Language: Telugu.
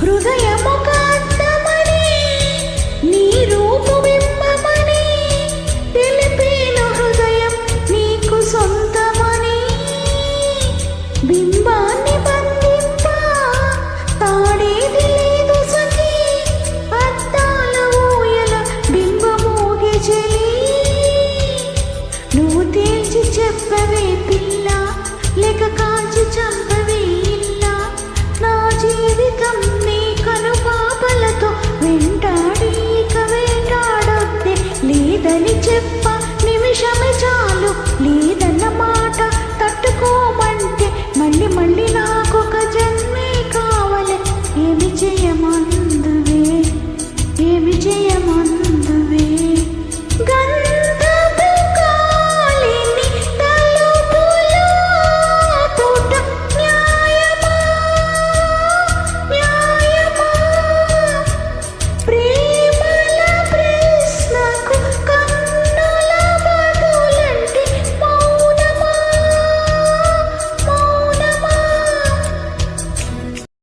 హృదయముక అద్దమని నీ హృదయం నీకు సొంతమని. బింబాన్ని బంధింప తాడేది లేదు సఖీ అద్దాల ఊయల బింబమూగి చెలి. నువ్వు తేల్చి చెప్పవే పిల్ల కావాలి ఏమి చేయమందువే ఏమి చేయమందు